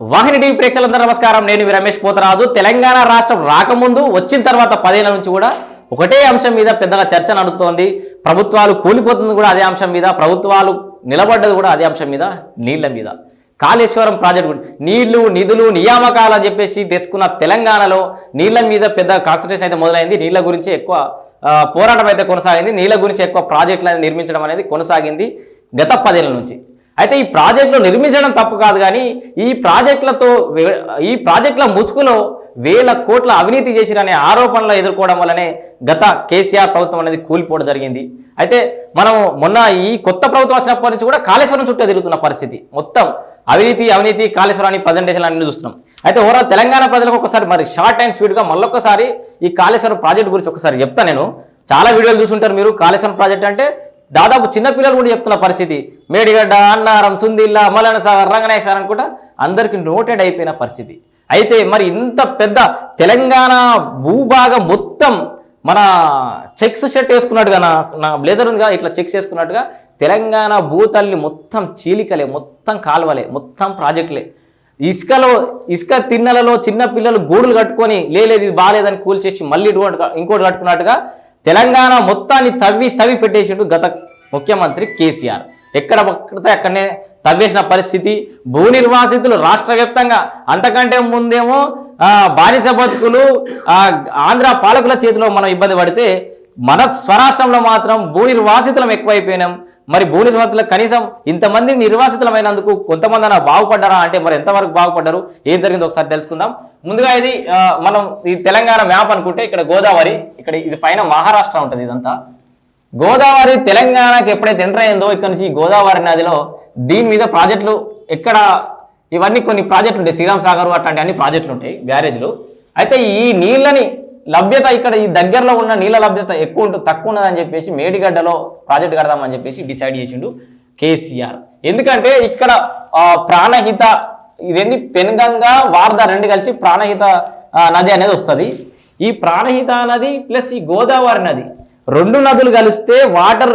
వాహిని TV ప్రేక్షకులందరూ నమస్కారం. నేను రమేష్ పోతరాజు. తెలంగాణ రాష్ట్రం రాకముందు వచ్చిన తర్వాత పదేళ్ళ నుంచి కూడా ఒకటే అంశం మీద పెద్దగా చర్చ నడుస్తోంది. ప్రభుత్వాలు కూలిపోతుంది కూడా అదే అంశం మీద ప్రభుత్వాలు నిలబడ్డది కూడా అదే అంశం మీద నీళ్ళ మీద. కాళేశ్వరం ప్రాజెక్టు నీళ్ళు నిధులు నియామకాలు అని చెప్పేసి తెచ్చుకున్న తెలంగాణలో నీళ్ళ మీద పెద్ద కాన్సన్ట్రేషన్ అయితే మొదలైంది. నీళ్ళ గురించి ఎక్కువ పోరాటం అయితే కొనసాగింది. నీళ్ళ గురించి ఎక్కువ ప్రాజెక్టులు నిర్మించడం అనేది కొనసాగింది గత పదేళ్ళ నుంచి. అయితే ఈ ప్రాజెక్టులు నిర్మించడం తప్పు కాదు కానీ ఈ ప్రాజెక్టులతో ఈ ప్రాజెక్టుల ముసుగులో వేల కోట్ల అవినీతి చేసిరనే ఆరోపణలు ఎదుర్కోవడం వల్లనే గత కేసీఆర్ ప్రభుత్వం అనేది కూలిపోవడం జరిగింది. అయితే మనం మొన్న ఈ కొత్త ప్రభుత్వం వచ్చినప్పటి నుంచి కూడా కాళేశ్వరం చుట్టూ తిరుగుతున్న పరిస్థితి. మొత్తం అవినీతి అవినీతి కాళేశ్వరాన్ని ప్రజెంటేషన్ అన్ని చూస్తున్నాం. అయితే ఓవరాల్ తెలంగాణ ప్రజలకు ఒకసారి మరి షార్ట్ అండ్ స్వీట్గా మళ్ళొకసారి ఈ కాళేశ్వరం ప్రాజెక్ట్ గురించి ఒకసారి చెప్తా నేను. చాలా వీడియోలు చూసుంటారు మీరు. కాళేశ్వరం ప్రాజెక్ట్ అంటే దాదాపు చిన్నపిల్లలు కూడా చెప్తున్న పరిస్థితి. మేడిగడ్డ అన్నారం సుందిల్లా మలన సాగర్ రంగనాయక సాగర్ అనుకుంటా అందరికి నోటెడ్ అయిపోయిన పరిస్థితి. అయితే మరి ఇంత పెద్ద తెలంగాణ భూభాగం మొత్తం మన చెక్స్ షర్ట్ వేసుకున్నట్టుగా నా నా బ్లేజర్ ఉందిగా ఇట్లా చెక్స్ వేసుకున్నట్టుగా తెలంగాణ భూతల్లి మొత్తం చీలికలే మొత్తం కాలువలే మొత్తం ప్రాజెక్టులే. ఇసుకలో ఇసుక తిన్నెలలో చిన్న పిల్లలు గూడులు కట్టుకొని లేలేదు ఇది బాగాలేదని కూల్చేసి మళ్ళీ ఇటువంటి ఇంకోటి కట్టుకున్నట్టుగా తెలంగాణ మొత్తాన్ని తవ్వి తవ్వి పెట్టేసిండు గత ముఖ్యమంత్రి కేసీఆర్. ఎక్కడ పక్కడితే అక్కడనే తవ్వేసిన పరిస్థితి. భూ నిర్వాసితులు రాష్ట్ర వ్యాప్తంగా అంతకంటే ముందేమో బానిస బతుకులు ఆంధ్ర పాలకుల చేతిలో మనం ఇబ్బంది పడితే మన స్వరాష్ట్రంలో మాత్రం భూ నిర్వాసితులం ఎక్కువైపోయినాం. మరి భూ నిర్వాసితులకు కనీసం ఇంతమంది నిర్వాసితులమైనందుకు కొంతమంది అన్న బాగుపడ్డారా? అంటే మరి ఎంతవరకు బాగుపడ్డారు? ఏం జరిగిందో ఒకసారి తెలుసుకుందాం. ముందుగా ఇది మనం ఈ తెలంగాణ మ్యాప్ అనుకుంటే ఇక్కడ గోదావరి ఇక్కడ ఇది పైన మహారాష్ట్ర ఉంటుంది ఇదంతా. గోదావరి తెలంగాణకి ఎప్పుడైతే ఎంటర్ అయిందో ఇక్కడ నుంచి గోదావరి నదిలో దీని మీద ప్రాజెక్టులు ఎక్కడ ఇవన్నీ కొన్ని ప్రాజెక్టులు ఉంటాయి. శ్రీరామ్ సాగర్ అట్లాంటి అన్ని ప్రాజెక్టులు ఉంటాయి బ్యారేజ్లు. అయితే ఈ నీళ్ళని లభ్యత ఇక్కడ ఈ దగ్గరలో ఉన్న నీళ్ళ లభ్యత ఎక్కువ ఉంటుంది తక్కువ ఉన్నదని చెప్పేసి మేడిగడ్డలో ప్రాజెక్ట్ కడదామని చెప్పేసి డిసైడ్ చేసిండు కేసీఆర్. ఎందుకంటే ఇక్కడ ఆ, ప్రాణహిత ఇదేంటి పెనుగంగా వార్ద రెండు కలిసి ప్రాణహిత నది అనేది వస్తుంది. ఈ ప్రాణహిత నది ప్లస్ ఈ గోదావరి నది రెండు నదులు కలిస్తే వాటర్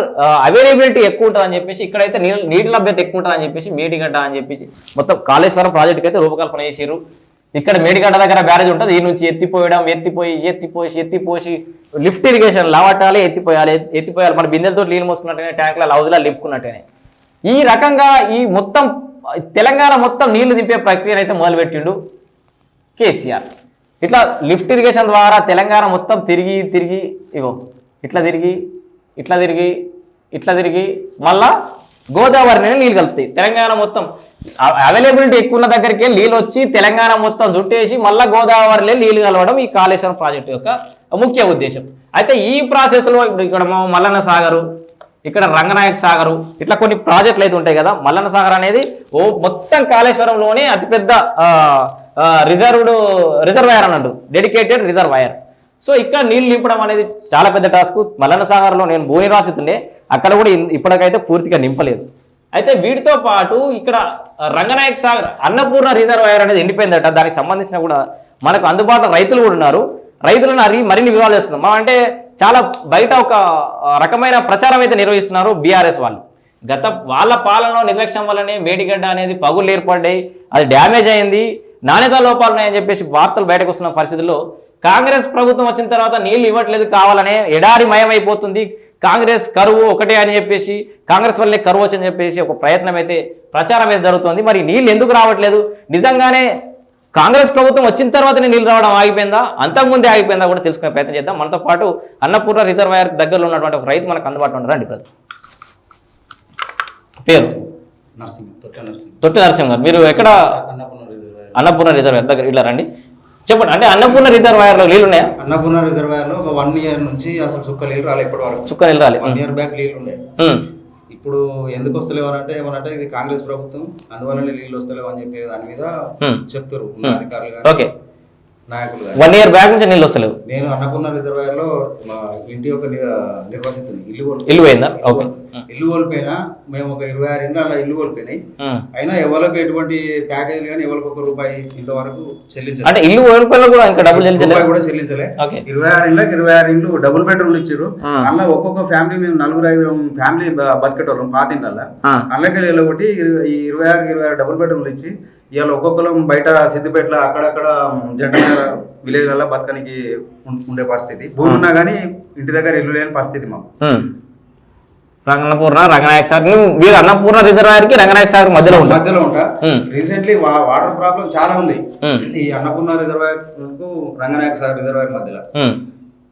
అవైలబిలిటీ ఎక్కువ ఉంటుందని చెప్పేసి ఇక్కడైతే నీళ్ళ నీటి లభ్యత ఎక్కువ ఉంటుందని చెప్పేసి మేడిగడ్డ అని చెప్పేసి మొత్తం కాళేశ్వరం ప్రాజెక్టుకి అయితే రూపకల్పన చేసారు ఇక్కడ మేడిగడ్డ దగ్గర బ్యారేజ్ ఉంటుంది ఈ నుంచి ఎత్తిపోయడం ఎత్తిపోయి ఎత్తిపోసి ఎత్తిపోసి లిఫ్ట్ ఇరిగేషన్ లావటాలి ఎత్తిపోయాలి ఎత్తిపోయాలి. మన బిందెలతో నీళ్ళు మోసుకున్నట్టేనే ట్యాంక్ల లౌజ్లా నింపుకున్నట్టేనే ఈ రకంగా ఈ మొత్తం తెలంగాణ మొత్తం నీళ్ళు దింపే ప్రక్రియను అయితే మొదలుపెట్టిండు కేసీఆర్. ఇట్లా లిఫ్ట్ ఇరిగేషన్ ద్వారా తెలంగాణ మొత్తం తిరిగి తిరిగి ఇగో ఇట్లా తిరిగి ఇట్లా తిరిగి ఇట్లా తిరిగి మళ్ళా గోదావరి నీళ్ళు నీళ్ళు కలుపుతాయి. తెలంగాణ మొత్తం అవైలబిలిటీ ఎక్కువ ఉన్న దగ్గరికి నీళ్ళు వచ్చి తెలంగాణ మొత్తం జుట్టేసి మళ్ళీ గోదావరిలో నీళ్ళు కలవడం ఈ కాళేశ్వరం ప్రాజెక్టు యొక్క ముఖ్య ఉద్దేశం. అయితే ఈ ప్రాసెస్లో ఇప్పుడు ఇక్కడ మల్లన్న సాగరు ఇక్కడ రంగనాయక సాగరు ఇట్లా కొన్ని ప్రాజెక్టులు అయితే ఉంటాయి కదా. మల్లన్న సాగర్ అనేది ఓ మొత్తం కాళేశ్వరంలోనే అతిపెద్ద రిజర్వ్డ్ రిజర్వాయర్ అన్నట్టు డెడికేటెడ్ రిజర్వాయర్ సో ఇక్కడ నీళ్ళు నింపడం అనేది చాలా పెద్ద టాస్క్ మల్లన్న సాగర్లో నేను భూమి రాసితుండే. అక్కడ కూడా ఇప్పటికైతే పూర్తిగా నింపలేదు. అయితే వీటితో పాటు ఇక్కడ రంగనాయక సాగర్ అన్నపూర్ణ రిజర్వాయర్ అనేది ఎండిపోయిందట. దానికి సంబంధించిన కూడా మనకు అందుబాటులో రైతులు కూడా ఉన్నారు. రైతులను అడిగి మరిన్ని వివరాలు తెలుసుకుందాం. మనం అంటే చాలా బయట ఒక రకమైన ప్రచారం అయితే నిర్వహిస్తున్నారు బీఆర్ఎస్ వాళ్ళు. గత వాళ్ళ పాలనలో నిర్లక్ష్యం వల్లనే మేడిగడ్డ అనేది పగులు ఏర్పడ్డాయి. అది డ్యామేజ్ అయింది. నాణ్యత లోపాలు ఉన్నాయని చెప్పేసి వార్తలు బయటకు వస్తున్న పరిస్థితుల్లో కాంగ్రెస్ ప్రభుత్వం వచ్చిన తర్వాత నీళ్ళు ఇవ్వట్లేదు కావాలనే ఎడారి మయమైపోతుంది కాంగ్రెస్ కరువు ఒకటే అని చెప్పేసి కాంగ్రెస్ వల్లే కరువు వచ్చని చెప్పేసి ఒక ప్రయత్నం అయితే ప్రచారం అయితే జరుగుతుంది. మరి నీళ్ళు ఎందుకు రావట్లేదు? నిజంగానే కాంగ్రెస్ ప్రభుత్వం వచ్చిన తర్వాతనే నీళ్ళు రావడం ఆగిపోయిందా? అంతకుముందే ఆగిపోయిందా కూడా తెలుసుకునే ప్రయత్నం చేద్దాం. మనతో పాటు అన్నపూర్ణ రిజర్వాయర్ దగ్గరలో ఉన్నటువంటి ఒక రైతు మనకు అందుబాటులో ఉన్నారు రండి ప్రజలు పేరు? నర్సింగ్ తొట్టి నరసింహ. గారు. మీరు ఎక్కడ? అన్నపూర్ణ రిజర్వాయర్. అన్నపూర్ణ రిజర్వాయర్ దగ్గర. ఇలా రండి. చెప్పండి అంటే అన్నపూర్ణ రిజర్వాయర్లో నీళ్ళు ఉన్నాయా అన్నపూర్ణ రిజర్వాయర్లో ఒక వన్ ఇయర్ నుంచి అసలు సుక్క నీళ్ళు రాలే ఇప్పటి వరకు చుక్క నీళ్ళు రాలి వన్ ఇయర్ బ్యాక్ నీళ్ళు ఉండే. ఇప్పుడు ఎందుకు వస్తలేవు అని అంటే ఏమనంటే ఇది కాంగ్రెస్ ప్రభుత్వం అందువల్ల నీళ్ళు వస్తలేవు అని చెప్పి దాని మీద. చెప్తారు అధికారులు ఓకే. నాయకులు వన్ ఇయర్ బ్యాక్ నుంచి నీళ్ళు వస్తలేవు. నేను అన్నపూర్ణ రిజర్వాయర్లో మా ఇంటి యొక్క ని- నిర్వాసితుని ఇల్లు ఇల్లు పోయిందా? ఓకే. ఇల్లు కోల్పోయినా మేము ఒక ఇరవై ఆరు ఇండ్ల ఇల్లు కోల్పోయినాయి. అయినా ఎవరికి ఎటువంటి ప్యాకేజ్ కానీ ఎవరికి ఒక రూపాయి ఇంతవరకు చెల్లించలేదు అంటే ఇల్లు ఓడిపోయినా కూడా ఇంకా డబ్బులు చెల్లించలేదు? కూడా చెల్లించలే. ఇరవై ఆరు ఇళ్ళకి ఇరవై ఆరు ఇండ్లు డబుల్ బెడ్రూమ్లు ఇచ్చారు. అలా ఒక్కొక్క ఫ్యామిలీ మేము నలుగురు ఐదు ఫ్యామిలీ బతికేటోళ్ళం పాత ఇండ్ల. అందులోకి వెళ్ళగొట్టి ఈ ఇరవై ఆరు ఇరవై ఆరు డబుల్ బెడ్రూమ్లు ఇచ్చి ఇవాళ ఒక్కొక్కరం బయట సిద్దిపేటలో అక్కడక్కడ జంట విలేజ్లలో బతకనికి ఉం- ఉండే పరిస్థితి. భూమి ఉన్నా కానీ ఇంటి దగ్గర ఇల్లు లేని పరిస్థితి మాకు. రంగనపూర్ణ రంగనాయక సాగర్ నువ్వు మీరు అన్నపూర్ణ రిజర్వాయర్కి రంగనాయక సాగర్ మధ్యలో ఉంటారు మధ్యలో ఉంటా. రీసెంట్లీ వాటర్ ప్రాబ్లం చాలా ఉంది. ఈ అన్నపూర్ణ రిజర్వాయర్కు రంగనాయక సాగర్ రిజర్వాయర్ మధ్యలో.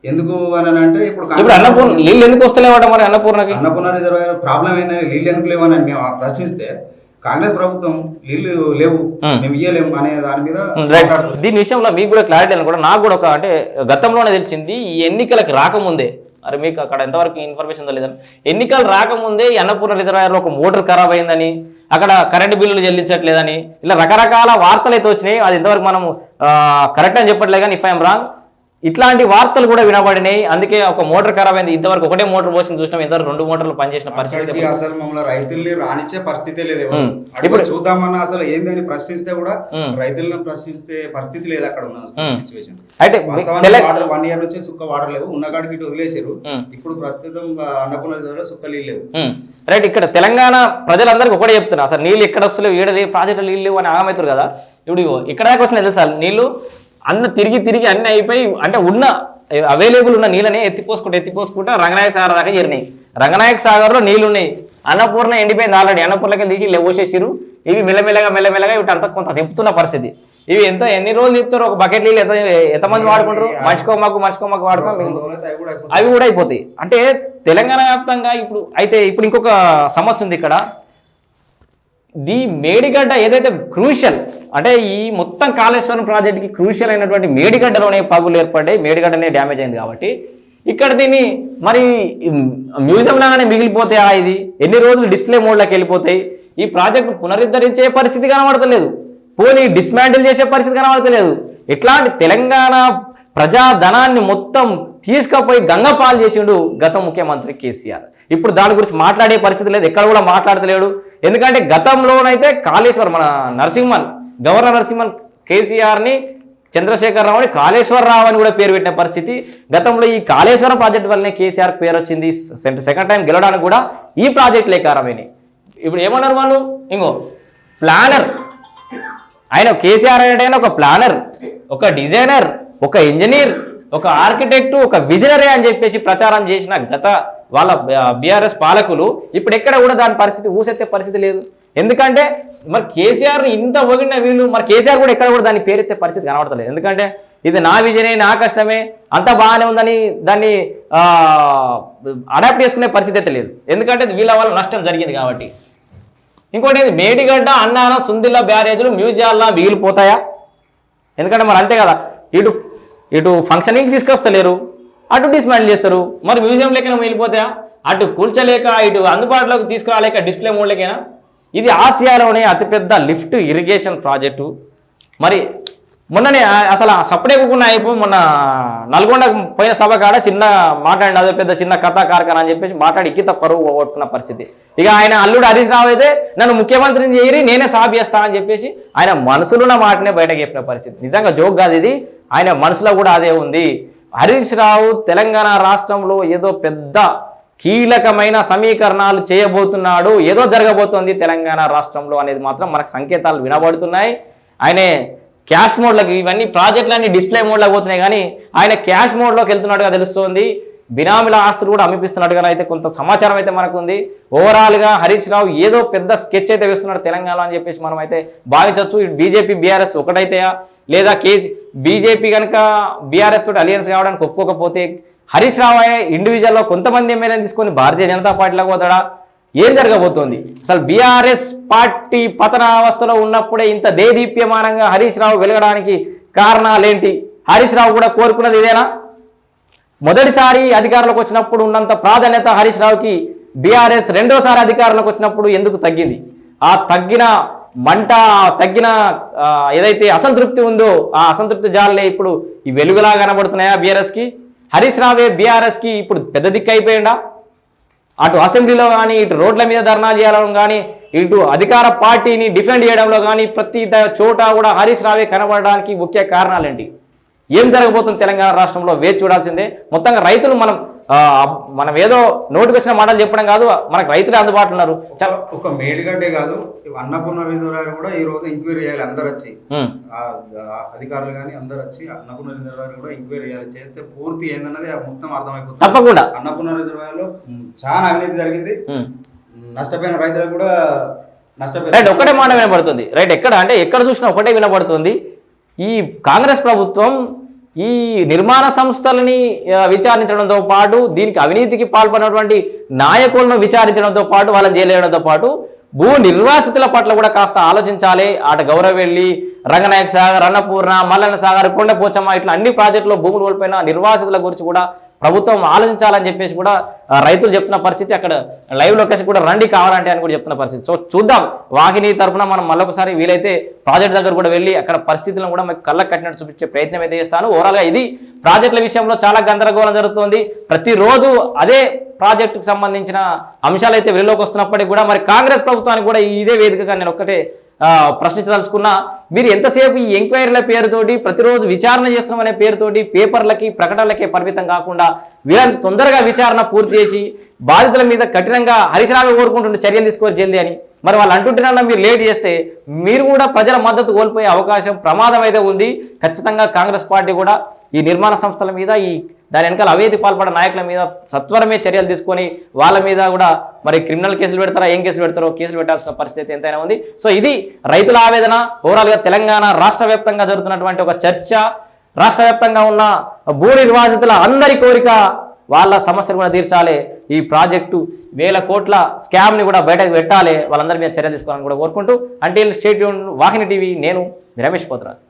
ఎందుకు అని అంటే ఇప్పుడు ఇప్పుడు అన్నపూర్ణ నీళ్ళు ఎందుకు వస్తలేవట మరి అన్నపూర్ణకి అన్నపూర్ణ రిజర్వాయర్ ప్రాబ్లం ఏందని నీళ్ళు ఎందుకు లేవని మేము ప్రశ్నిస్తే కాంగ్రెస్ ప్రభుత్వం నీళ్ళు లేవు. మేము ఇయ్యలేము అనే దాని మీద. దీని విషయంలో మీకు కూడా క్లారిటీ అని కూడా నాకు కూడా ఒక అంటే గతంలోనే తెలిసింది ఈ ఎన్నికలకు రాకముందే మరి మీకు అక్కడ ఎంతవరకు ఇన్ఫర్మేషన్ తెలియదని ఎన్నికలు రాకముందే అన్నపూర్ణ రిజర్వాయర్లో ఒక మోటార్ ఖరాబ్ అయిందని అక్కడ కరెంటు బిల్లులు చెల్లించట్లేదని ఇలా రకరకాల వార్తలు అయితే వచ్చినాయి. అది ఇంతవరకు మనం కరెక్ట్ అని చెప్పట్లేదు కానీ ఇఫ్ ఐఎమ్ రాంగ్ ఇట్లాంటి వార్తలు కూడా వినబడినాయి. అందుకే ఒక మోటార్ ఖరాబ్ అయింది. ఇంతవరకు ఒకటే మోటార్ పోసింది చూసినాం. ఇంతవరకు రెండు మోటార్లు పనిచేసిన పరిస్థితి అసలు మమ్మల్ని రైతుల్ని రానిచ్చే పరిస్థితి లేదు ఇప్పుడు- చూద్దామన్నా అసలు ఏందని ప్రశ్నిస్తే కూడా. రైతులను ప్రశ్నిస్తే పరిస్థితి లేదు అక్కడ ఉన్న. సిచ్యువేషన్ అయితే వన్ ఇయర్ నుంచి సుక్క వాటర్ లేవు. ఉన్న కాడికి ఇటు వదిలేసారు. ఇప్పుడు ప్రస్తుతం అన్నపూర్ణ రిజర్వాయర్ సుక్క నీళ్ళు లేవు. రైట్ ఇక్కడ తెలంగాణ ప్రజలందరికీ ఒకటే చెప్తున్నా. అసలు నీళ్ళు ఎక్కడ వస్తలేవు? ఈడది ప్రాజెక్టులు నీళ్ళు అని ఆగమవుతారు కదా. ఇప్పుడు ఇక్కడ దాకా వచ్చినాయి తెలుసా? నీళ్ళు అన్న తిరిగి తిరిగి అన్ని అయిపోయి అంటే ఉన్న అవైలబుల్ ఉన్న నీళ్ళని ఎత్తిపోసుకుంటే ఎత్తిపోసుకుంటే రంగనాయక సాగర్ దాకా చేరినాయి. రంగనాయక సాగర్లో నీళ్ళు ఉన్నాయి అన్నపూర్ణ ఎండిపోయింది ఆల్రెడీ అన్నపూర్ణకి తీసి లేవోసేసిరు ఇవి మెల్లమెల్లగా మెల్లమెల్లగా ఇవి అంత కొంత తిప్పుతున్న పరిస్థితి. ఇవి ఎంత ఎన్ని రోజులు తిప్పుతారు ఒక బకెట్ నీళ్ళు ఎంత ఎంతమంది వాడుకుంటారు? మనిషికో మాకు వాడుకో. అవి కూడా అయిపోతాయి. అంటే తెలంగాణ వ్యాప్తంగా ఇప్పుడు అయితే ఇప్పుడు ఇంకొక సమస్య ఉంది ఇక్కడ. ది మేడిగడ్డ ఏదైతే క్రూషియల్ అంటే ఈ మొత్తం కాళేశ్వరం ప్రాజెక్ట్కి క్రూషియల్ అయినటువంటి మేడిగడ్డలోనే పగులు ఏర్పడ్డాయి మేడిగడ్డనే డ్యామేజ్ అయింది కాబట్టి. ఇక్కడ దీన్ని మరి మ్యూజియం లాగానే మిగిలిపోతాయా ఇది? ఎన్ని రోజులు డిస్ప్లే మోడ్లోకి వెళ్ళిపోతాయి? ఈ ప్రాజెక్టు పునరుద్ధరించే పరిస్థితి కనబడతలేదు. పోనీ డిస్మాంటిల్ చేసే పరిస్థితి కనబడతలేదు. ఇట్లాంటి తెలంగాణ ప్రజా ధనాన్ని మొత్తం తీసుకపోయి గంగపాలు చేసిండు గత ముఖ్యమంత్రి కేసీఆర్. ఇప్పుడు దాని గురించి మాట్లాడే పరిస్థితి లేదు ఎక్కడ కూడా మాట్లాడతలేడు. ఎందుకంటే గతంలోనైతే కాళేశ్వరం మన నరసింహన్ గవర్నర్ నరసింహన్ కేసీఆర్ని చంద్రశేఖరరావుని కాళేశ్వరరావు అని కూడా పేరు పెట్టిన పరిస్థితి. గతంలో ఈ కాళేశ్వరం ప్రాజెక్ట్ వల్లనే కేసీఆర్ పేరు వచ్చింది. సెకండ్ టైం గెలవడానికి కూడా ఈ ప్రాజెక్టులే కారణమైనవి ఇప్పుడు ఏమన్నారు వాళ్ళు? ఇంకో ప్లానర్. ఆయన కేసీఆర్ అంటే ఒక ప్లానర్ ఒక డిజైనర్ ఒక ఇంజనీర్ ఒక ఆర్కిటెక్ట్ ఒక విజనరీ అని చెప్పేసి ప్రచారం చేసిన గత వాళ్ళ బీఆర్ఎస్ పాలకులు ఇప్పుడు ఎక్కడ కూడా దాని పరిస్థితి ఊసెత్తే పరిస్థితి లేదు. ఎందుకంటే మరి కేసీఆర్ ఇంత ఒగిన వీళ్ళు మరి కేసీఆర్ కూడా ఎక్కడ కూడా దాన్ని పేరెత్తే పరిస్థితి కనబడతలేదు. ఎందుకంటే ఇది నా విజనే నా కష్టమే అంత బాగానే ఉందని దాన్ని అడాప్ట్ చేసుకునే పరిస్థితి అయితే లేదు. ఎందుకంటే వీళ్ళ వల్ల నష్టం జరిగింది కాబట్టి. ఇంకోటి ఏంది, మేడిగడ్డ అన్నారం సుందిల్ల బ్యారేజ్లు మ్యూజియాల్లో మిగిలిపోతాయా? ఎందుకంటే మరి అంతే కదా. ఇటు ఇటు ఫంక్షనింగ్కి తీసుకొస్తలేరు. అటు డిస్మాండిల్ చేస్తారు. మరి మ్యూజియం లెక్కన మిగిలిపోతాయా? అటు కూల్చలేక ఇటు అందుబాటులోకి తీసుకురాలేక డిస్ప్లే మోడ్లకైనా? ఇది ఆసియాలోనే అతిపెద్ద లిఫ్ట్ ఇరిగేషన్ ప్రాజెక్టు. మరి మొన్ననే ఆ- అసలు సపడేకుండా అయిపో మొన్న నల్గొండ పోయిన సభ కాడ చిన్న మాట్లాడిన అదే పెద్ద చిన్న కథా కార్ఖాన అని చెప్పేసి మాట్లాడి ఇక్కిత పరువు పోగొట్టుకున్న పరిస్థితి. ఇక ఆయన అల్లుడు హరీష్ రావు అయితే నన్ను ముఖ్యమంత్రిని చేయరి నేనే సాబ్ చేస్తా అని చెప్పేసి ఆయన మనసులున్న మాటనే బయటకు చెప్పిన పరిస్థితి. నిజంగా జోక్ కాదు ఇది. ఆయన మనసులో కూడా అదే ఉంది. హరీష్ రావు తెలంగాణ రాష్ట్రంలో ఏదో పెద్ద కీలకమైన సమీకరణాలు చేయబోతున్నాడు ఏదో జరగబోతోంది తెలంగాణ రాష్ట్రంలో అనేది మాత్రం మనకు సంకేతాలు వినబడుతున్నాయి. ఆయనే క్యాష్ మోడ్లకు ఇవన్నీ ప్రాజెక్టులన్నీ డిస్ప్లే మోడ్లోకి పోతున్నాయి కానీ ఆయన క్యాష్ మోడ్లోకి వెళ్తున్నట్టుగా తెలుస్తోంది. బినామీల ఆస్తులు కూడా అమ్మిపిస్తున్నట్టుగా అయితే కొంత సమాచారం అయితే మనకు ఉంది ఓవరాల్గా హరీష్ రావు ఏదో పెద్ద స్కెచ్ అయితే వేస్తున్నాడు తెలంగాణ అని చెప్పేసి మనం అయితే భావించవచ్చు బీజేపీ బీఆర్ఎస్ ఒకటైతే లేదా కేసీ బీజేపీ కనుక బీఆర్ఎస్ తోటి అలియన్స్ కావడానికి ఒప్పుకోకపోతే హరీష్ రావు ఇండివిజువల్లో కొంతమంది ఎమ్మెల్యేని తీసుకొని భారతీయ జనతా పార్టీలోకి పోతాడా? ఏం జరగబోతోంది? అసలు బీఆర్ఎస్ పార్టీ పతనావస్థలో ఉన్నప్పుడే ఇంత దేదీప్యమానంగా హరీష్ రావు వెలగడానికి కారణాలేంటి? హరీష్ రావు కూడా కోరుకున్నది ఇదేనా? మొదటిసారి అధికారంలోకి వచ్చినప్పుడు ఉన్నంత ప్రాధాన్యత హరీష్ రావుకి బీఆర్ఎస్ రెండోసారి అధికారంలోకి వచ్చినప్పుడు ఎందుకు తగ్గింది? ఆ తగ్గిన మంట తగ్గిన ఏదైతే అసంతృప్తి ఉందో ఆ అసంతృప్తి జాలనే ఇప్పుడు ఈ వెలుగులా కనబడుతున్నాయా బీఆర్ఎస్కి? హరీష్ రావే బీఆర్ఎస్కి ఇప్పుడు పెద్ద దిక్కు అయిపోయిందా? అటు అసెంబ్లీలో కానీ ఇటు రోడ్ల మీద ధర్నా చేయడం కానీ ఇటు అధికార పార్టీని డిఫెండ్ చేయడంలో కానీ ప్రతి చోట కూడా హరీష్ రావే కనబడడానికి ముఖ్య కారణాలేంటి? ఏం జరగబోతుంది తెలంగాణ రాష్ట్రంలో వేచి చూడాల్సిందే. మొత్తంగా రైతులు మనం మనం ఏదో నోటికి వచ్చిన మాటలు చెప్పడం కాదు మనకు రైతులే అందుబాటులో ఉన్నారు. ఒక- మేడిగడ్డే కాదు అన్నపూర్ణ రిజర్వాయర్ కూడా ఈ రోజు ఎంక్వైరీ చేయాలి అందరు వచ్చి అధికారులు కానీ అందరు వచ్చి అన్నపూర్ణ రిజర్వాయర్ కూడా ఎంక్వైరీ చేయాలి. చేస్తే పూర్తి ఏందన్నది మొత్తం అర్థమైపోతుంది. తప్పకుండా. అన్నపూర్ణ రిజర్వాయర్లో చాలా అవినీతి జరిగింది. నష్టపోయిన రైతులకు కూడా నష్టపోయిన రైట్ ఒక్కటే మాట వినబడుతుంది. రైట్ ఎక్కడ అంటే ఎక్కడ చూసినా ఒకటే వినబడుతుంది. ఈ కాంగ్రెస్ ప్రభుత్వం ఈ నిర్మాణ సంస్థలని విచారించడంతో పాటు దీనికి అవినీతికి పాల్పడినటువంటి నాయకులను విచారించడంతో పాటు వాళ్ళని జైలేయడంతో పాటు భూ నిర్వాసితుల పట్ల కూడా కాస్త ఆలోచించాలి. అటు గౌరవెల్లి రంగనాయక సాగర్ అన్నపూర్ణ మల్లన్న సాగర్ కొండపోచమ్మ ఇట్లా అన్ని ప్రాజెక్టులో భూములు కోల్పోయిన నిర్వాసితుల గురించి కూడా ప్రభుత్వం ఆలోచించాలని చెప్పేసి కూడా రైతులు చెప్తున్న పరిస్థితి అక్కడ లైవ్ లొకేషన్ కూడా రండి కావాలంటే అని కూడా చెప్తున్న పరిస్థితి. సో చూద్దాం. వాహిని తరపున మనం మళ్ళొకసారి వీలైతే ప్రాజెక్ట్ దగ్గర కూడా వెళ్ళి అక్కడ పరిస్థితులను కూడా మీకు కళ్ళకు కట్టినట్టు చూపించే ప్రయత్నం అయితే చేస్తాను. ఓవరాల్గా ఇది ప్రాజెక్టుల విషయంలో చాలా గందరగోళం జరుగుతుంది. ప్రతిరోజు అదే ప్రాజెక్టుకు సంబంధించిన అంశాలు అయితే వెలుగులోకి వస్తున్నప్పటికీ కూడా మరి కాంగ్రెస్ ప్రభుత్వానికి కూడా ఇదే వేదికగా నేను ఒక్కటే ప్రశ్నించదలుచుకున్నా మీరు ఎంతసేపు ఈ ఎంక్వైరీల పేరుతోటి ప్రతిరోజు విచారణ చేస్తున్నామనే పేరుతోటి పేపర్లకి ప్రకటనలకే పరిమితం కాకుండా వీళ్ళని తొందరగా విచారణ పూర్తి చేసి బాధితుల మీద కఠినంగా హరిశరాగా కోరుకుంటున్న చర్యలు తీసుకోవాలి జల్దీ అని. మరి వాళ్ళు అంటుంటున్నా మీరు లేట్ చేస్తే మీరు కూడా ప్రజల మద్దతు కోల్పోయే అవకాశం ప్రమాదం అయితే ఉంది. ఖచ్చితంగా కాంగ్రెస్ పార్టీ కూడా ఈ నిర్మాణ సంస్థల మీద ఈ దాని వెనకాల అవేది పాల్పడ నాయకుల మీద సత్వరమే చర్యలు తీసుకొని వాళ్ళ మీద కూడా మరి క్రిమినల్ కేసులు పెడతారా ఏం కేసులు పెడతారో కేసులు పెట్టాల్సిన పరిస్థితి ఎంతైనా ఉంది. సో ఇది రైతుల ఆవేదన. ఓవరాల్గా తెలంగాణ రాష్ట్ర వ్యాప్తంగా జరుగుతున్నటువంటి ఒక చర్చ. రాష్ట్ర వ్యాప్తంగా ఉన్న భూ నిర్వాసితుల అందరి కోరిక వాళ్ళ సమస్యలు కూడా తీర్చాలి. ఈ ప్రాజెక్టు వేల కోట్ల స్కామ్ని కూడా బయటకు పెట్టాలి. వాళ్ళందరి మీద చర్య తీసుకోవాలని కూడా కోరుకుంటూ. అంటే స్టేట్ వాహిని టీవీ నేను రమేష్ పోతురాజు